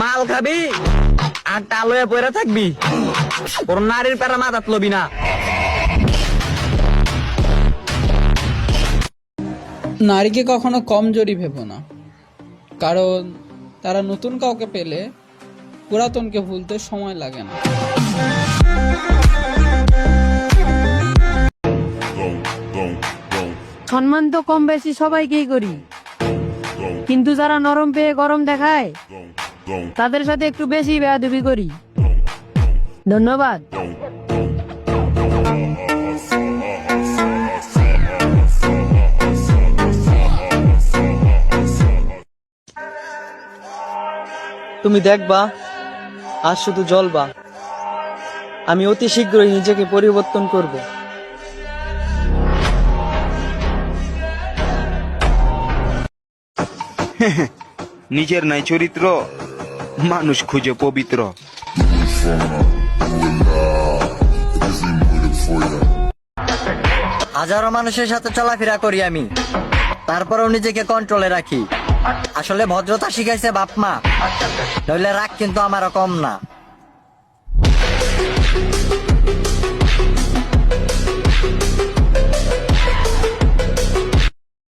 মাল খাবি আর টালয়ে পড়ে থাকবি। ওর নারীর প্যারা মাথাত লবি না। নারীকে কখনো কমজোরি ভেবো না। কারণ তারা নতুন কাউকে পেলে পুরাতনকে ভুলতে সময় লাগে না। সম্মান তো কম বেশি সবাইকেই করি। কিন্তু যারা নরম পেয়ে গরম দেখায়, তাদের সাথে একটু বেশি বেয়াদবি করি। ধন্যবাদ। তুমি দেখবা আজ শুধু জ্বলবা। আমি অতি শীঘ্রই নিজেকে পরিবর্তন করব। নিজের নাই চরিত্র, মানুষ খুঁজে পবিত্র। হাজারো মানুষের সাথে চলাফেরা করি আমি। তারপরেও নিজেকে কন্ট্রোলে রাখি। আসলে ভদ্রতা শিখাইছে বাপ মা। নইলে রাগ কিন্তু আমারও কম না।